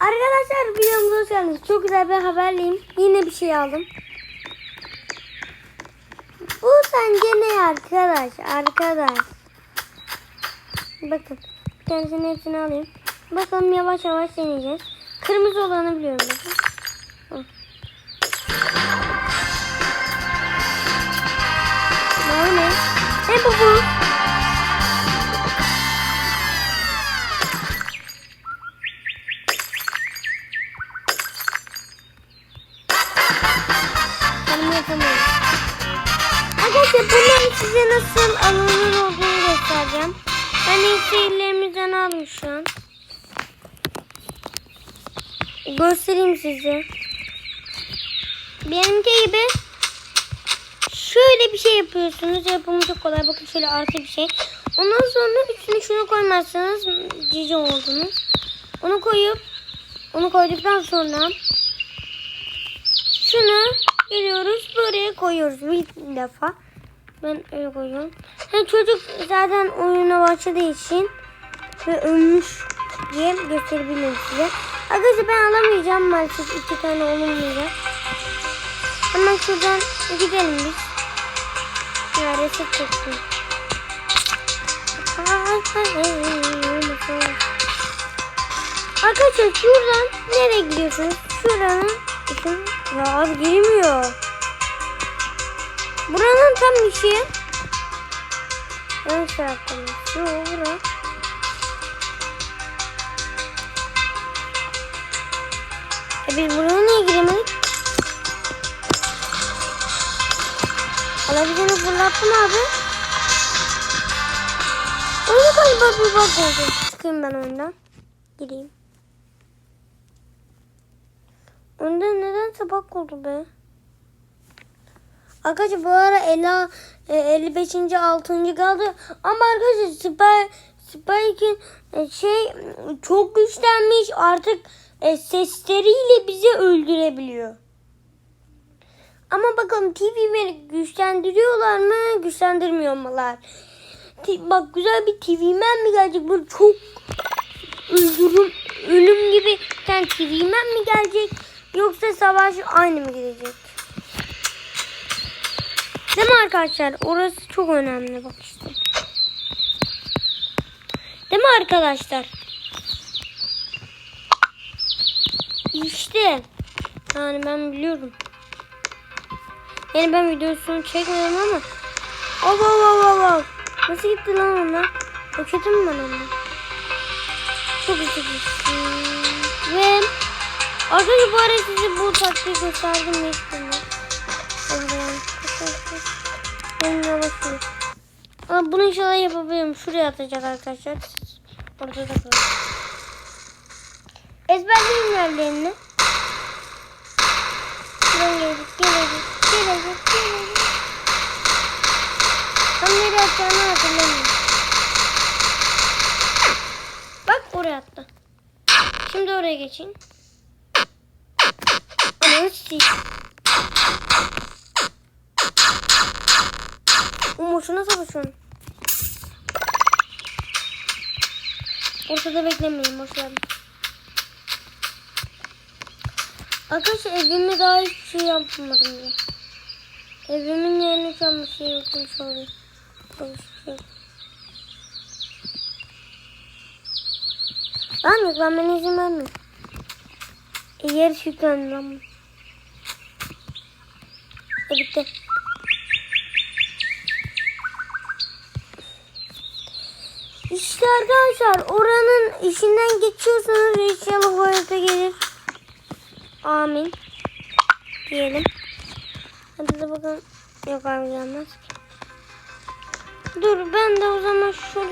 Arkadaşlar videomuza hoş geldiniz. Çok güzel bir haberliyim. Yine bir şey aldım. Bu sence ne arkadaş? Arkadaş. Bakın. Bir tanesini hepsini alayım. Bakalım yavaş yavaş deneyeceğiz. Kırmızı olanı biliyorum. Bakın. Ne? Ne bu bu? Ben şu an. Göstereyim size. Benimki gibi şöyle bir şey yapıyorsunuz. Yapımı çok kolay. Bakın şöyle artı bir şey. Ondan sonra üstüne şunu koymazsanız cici oldunuz. Onu koyup onu koyduktan sonra şunu geliyoruz buraya koyuyoruz bir defa. Ben öyle koyuyorum. Hem çocuk zaten oyuna başladığı için ve ölmüş diye gösterebilirim size. Arkadaşlar ben alamayacağım maalesef iki tane olmayacak. Hemen şuradan gidelim biz. Ya reset çektim. Arkadaşlar şuradan nereye gidiyorsunuz? Şuranın ya abi girmiyor. Buranın tam işi. Ön taraftan. Şu bura. E biz buraya niye giremedik? Alabildiğini fırlattım abi. Oyunu galiba bir bak oldu. Çıkayım ben oyundan. Gireyim. Onda nedense bak oldu be. Arkadaşlar bu ara Ela e, 55. 6. kaldı. Ama arkadaşlar Spy, Spike'in e, şey çok güçlenmiş. Artık e, sesleriyle bizi öldürebiliyor. Ama bakalım TV'yi güçlendiriyorlar mı? Güçlendirmiyorlar. Ti- Bak güzel bir TV'men mi gelecek? Böyle çok öldürüm, ölüm gibi bir tane TV'men mi gelecek? Yoksa savaş aynı mı gidecek? Değil mi arkadaşlar? Orası çok önemli bak işte. Değil mi arkadaşlar? İşte. Yani ben biliyorum. Yani ben videosunu çekmedim ama. Av av av av. Nasıl gitti lan onlar? O kötü mü ben onlar? Çok üzücü. Ve arkadaşlar bu arada size bu taktiği gösterdim. Allah'ım. Ben yavaş yürü. Ama bunu inşallah yapabilirim. Şuraya atacak arkadaşlar. Orada da kalır. Ezberleyin yerlerini. Şuradan gelecek, gelecek, gelecek, gelecek. Tam nereye atacağını hatırlamıyorum. Bak oraya attı. Şimdi oraya geçin. Ananı sikeyim. Umuşuna savaşın. Ortada beklemeyin boşver. Arkadaşlar evime daha hiçbir şey yapmadım ya. Evimin yerine şu an bir şey yokmuş oluyor. Ben izin vermiyorum. E, yarış bu. E bitti. İşte arkadaşlar oranın işinden geçiyorsanız inşallah bu harita gelir. Amin. Diyelim. Hadi de bakalım. Yok abi gelmez ki. Dur ben de o zaman şöyle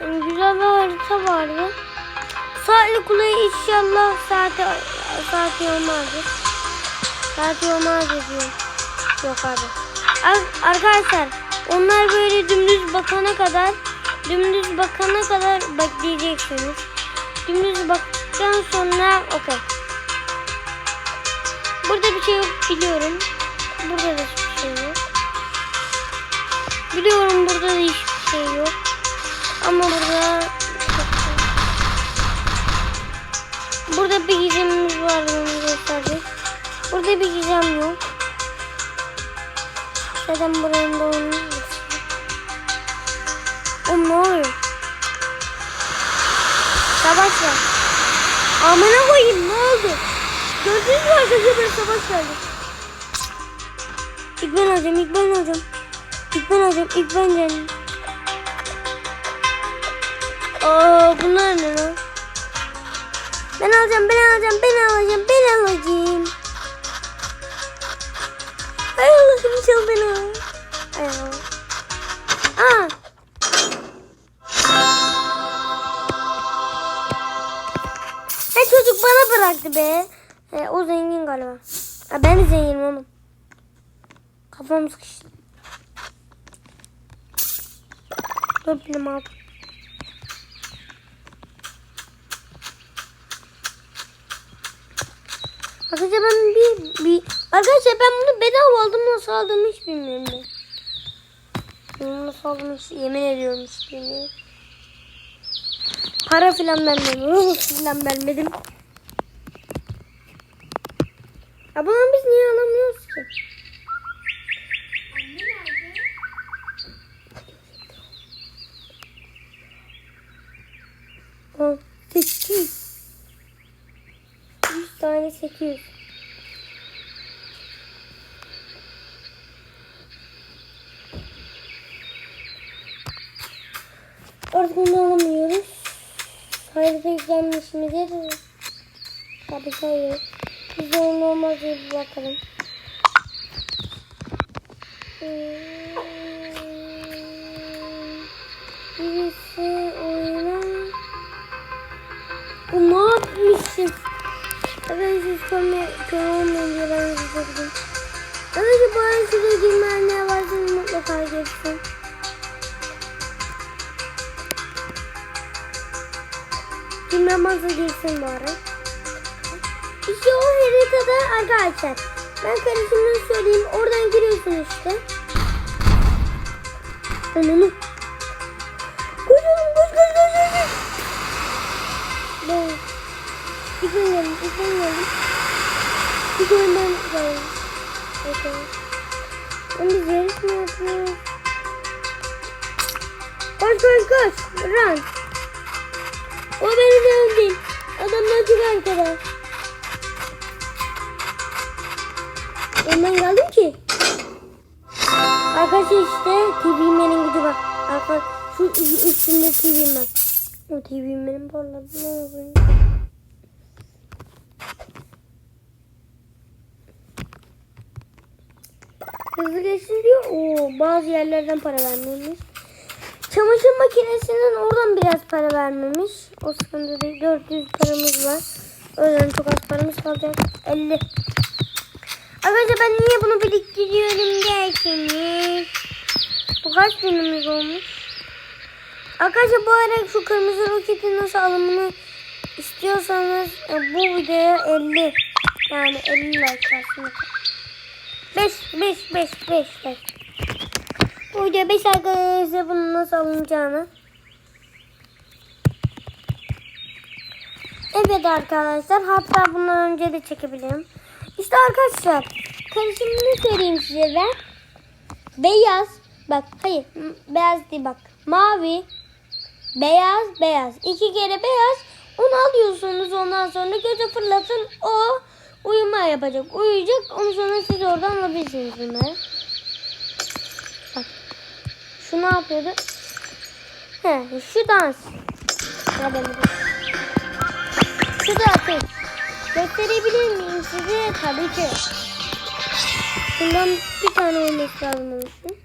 yani güzel bir harita vardı. Saatli kuleyi inşallah saati saati olmazdı. Saati olmaz diyor. Yok abi. Ar- arkadaşlar onlar böyle dümdüz bakana kadar dümdüz bakana kadar bekleyeceksiniz. Dümdüz baktıktan sonra okey. Burada bir şey yok biliyorum. Burada da hiçbir şey yok. Biliyorum burada da hiçbir şey yok. Ama burada burada bir gizemimiz var. Onu göstereceğiz. Burada bir gizem yok. Zaten buranın da onun Oğlum ne oluyor? Savaş var. Amına koyayım ne oldu? Gördünüz mü arkadaşlar böyle savaş geldi. İlk ben alacağım, ilk ben alacağım. İlk ben alacağım, ilk ben alacağım. Aa bunlar ne lan? Ben alacağım, ben alacağım, ben alacağım, ben alacağım. Ay Allah'ım inşallah ben al. Ay Allah. Aa. Bıraktı be. He, o zengin galiba. Ha, ben de zenginim oğlum. Kafam sıkıştı. Dur benim abi. Arkadaşlar ben bir, bir arkadaşlar ben bunu bedava aldım nasıl aldım hiç bilmiyorum ben. Bunu nasıl aldım hiç yemin ediyorum hiç bilmiyorum. Para filan vermedim. Ruh filan vermedim. Ya bunu biz niye alamıyoruz ki? On, sekiz. Yüz tane sekiz. Artık onu alamıyoruz. Harita yüklenmiş midir? Tabii hayır. Onun olmaz diye bir bakalım. Birisi oyuna... Bu ne yapmışsın? Ben siz kör olmayın diye ben izledim. Arkadaşlar bu arada size girmeyen ne varsa mutlaka girsin. Girmemezse girsin bari. İşte o haritada arkadaşlar. Ben karışımını söyleyeyim. Oradan giriyorsun işte. Ananı. Koş oğlum koş koş koş koş. ipin gelin. Bir önden gelin. Bakalım. Oğlum biz yarış mı yapıyoruz? Koş koş koş. Run. O beni de öldü. Adamlar çok arkada. Ondan geldim ki. Arkadaşlar işte TV'menin gücü bak. Arka şu üstünde TV'm var. O TV'menin parladı. Hızlı geçsin diyor. Oo, bazı yerlerden para vermemiş. Çamaşır makinesinden oradan biraz para vermemiş. O sıkıntı değil. 400 paramız var. O yüzden çok az paramız kalacak. 50. Arkadaşlar ben niye bunu biriktiriyorum derseniz. Bu kaç binimiz olmuş? Arkadaşlar bu arada şu kırmızı roketin nasıl alımını istiyorsanız e, bu videoya 50 yani 50 like aslında. 5 5 5 5 5. Bu video 5 arkadaşlar bunun nasıl alınacağını. Evet arkadaşlar hatta bundan önce de çekebilirim. İşte arkadaşlar karışımını söyleyeyim size ben. Beyaz bak hayır beyaz değil bak mavi beyaz beyaz iki kere beyaz onu alıyorsunuz ondan sonra göze fırlatın o uyuma yapacak uyuyacak ondan sonra siz oradan alabilirsiniz bunları. Bak şu ne yapıyordu? He şu dans. Şu da ateş. Gösterebilir miyim size? Tabii ki. Bundan bir tane olması lazım için.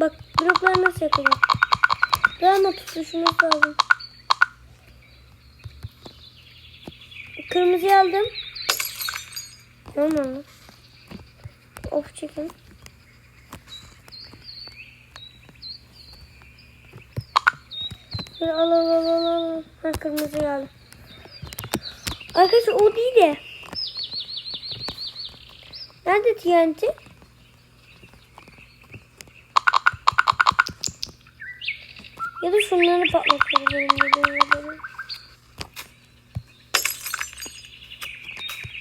Bak bloklar nasıl yapılıyor? Daha tutuşumuz lazım. Kırmızı aldım. Tamam? Of çekin. Al al al al al. Ha kırmızı aldım. Arkadaşlar o değil de. Nerede TNT? Ya da şunları gibi.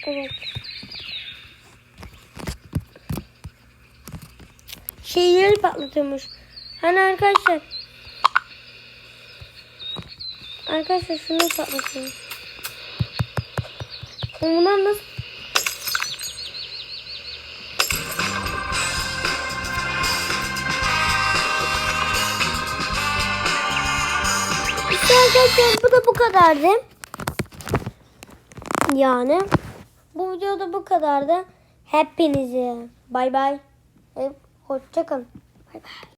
Evet. Şeyleri patlatıyormuş. Hani arkadaşlar. Arkadaşlar şunu patlatıyor. Bunlar nasıl? Arkadaşlar bu da bu kadardı. Yani bu videoda bu kadardı. Hepinize bay bay. Hoşçakalın. Bay bay.